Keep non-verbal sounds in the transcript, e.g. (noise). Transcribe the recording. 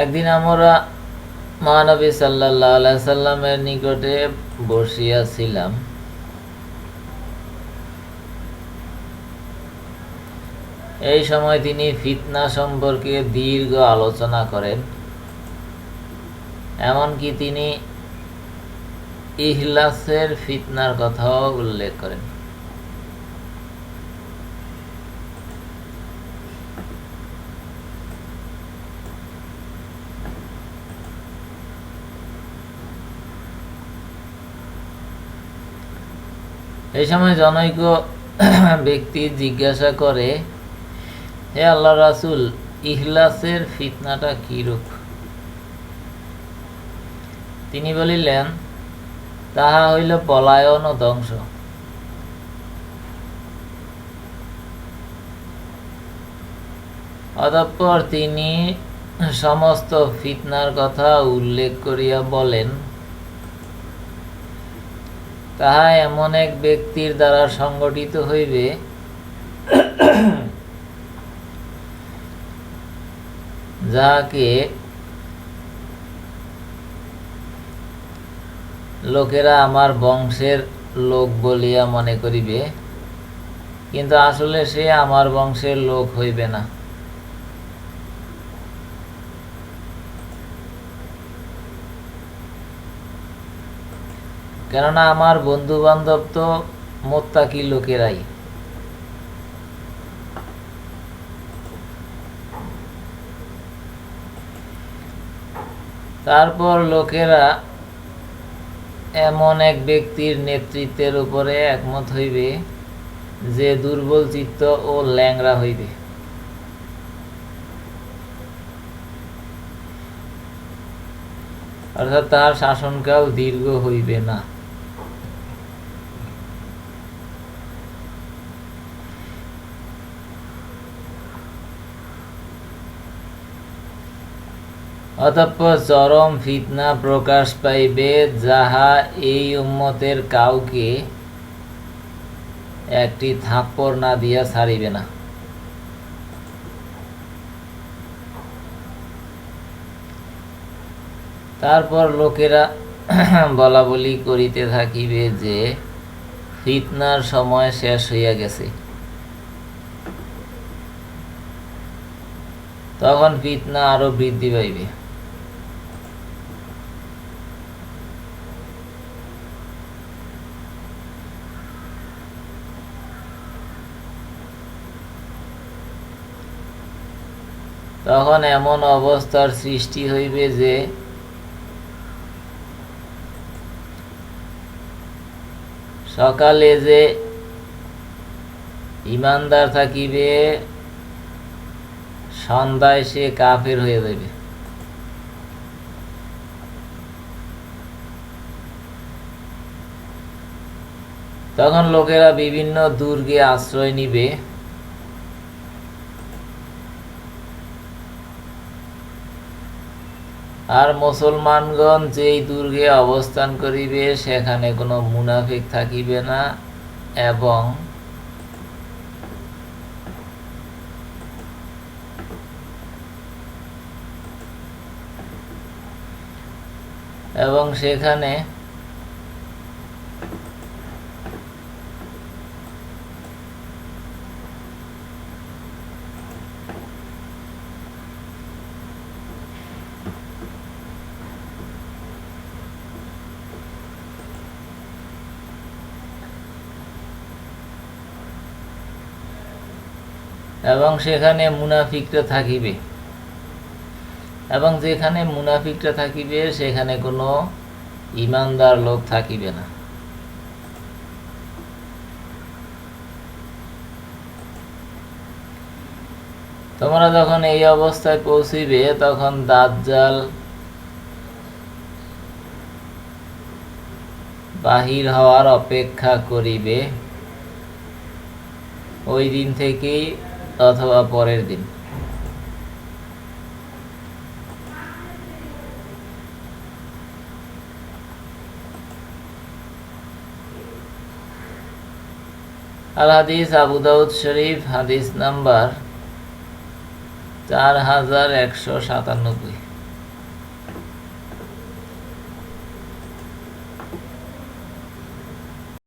একদিন আমরা মহানবী সাল্লাহ সাল্লামের নিকটে বসিয়াছিলাম। এই সময় তিনি ফিতনা সম্পর্কে দীর্ঘ আলোচনা করেন। এমনকি তিনি ইহলাসের ফিতনার কথাও উল্লেখ করেন। এই সময় জনৈক (clears throat) ব্যক্তি জিজ্ঞাসা করে, হে আল্লাহ রাসুল ইহলাসের ফিতনাটা কিরূপ তিনি বলিলেন, তাহা হইল পলায়ন ও ধ্বংস। অতঃপর তিনি সমস্ত ফিতনার কথা উল্লেখ করিয়া বলেন তাহা এমন এক ব্যক্তির দ্বারা সংগঠিত হইবে। যাহাকে লোকেরা আমার বংশের লোক বলিয়া মনে করিবে, কিন্তু আসলে সে আমার বংশের লোক হইবে না। কেননা আমার বন্ধু বান্ধব তো মোত্তাকি লোকেরাই। তারপর লোকেরা এমন এক ব্যক্তির নেতৃত্বের উপরে একমত হইবে যে দুর্বল চিত্ত ও ল্যাংরা হইবে। অর্থাৎ তার শাসনকাল দীর্ঘ হইবে না। অতঃপর চরম ফিতনা প্রকাশ পাইবে যাহা এই উম্মতের কাউকে একটি থাপ্পড় না দিয়া ছাড়িবে না। তারপর লোকেরা (clears throat) বলা বলি করিতে থাকিবে যে, ফিতনার সময় শেষ হইয়া গেছে। তখন ফিতনা আরও বৃদ্ধি পাইবে। তখন এমন অবস্থার সৃষ্টি হইবে যে সকালে যে ইমানদার থাকিবে, সন্ধ্যায় সে কাফের হয়ে যাবে তখন লোকেরা বিভিন্ন দুর্গে আশ্রয় নিবে। আর মুসলমানগণ যেই দুর্গে অবস্থান করিবে সেখানে কোনো মুনাফিক থাকিবে না এবং এবং সেখানে এবং সেখানে মুনাফিকরা থাকিবে। এবং যেখানে মুনাফিকরা থাকিবে, সেখানে কোনো ইমানদার লোক থাকিবে না। তোমরা যখন এই অবস্থায় পৌঁছিবে, তখন দাজ্জাল বাহির হওয়ার অপেক্ষা করিবে। ওই দিন থেকেই অথবা পরের দিন। আল হাদিস আবু দাউদ শরীফ হাদিস নাম্বার চার হাজার একশো সাতানব্বই।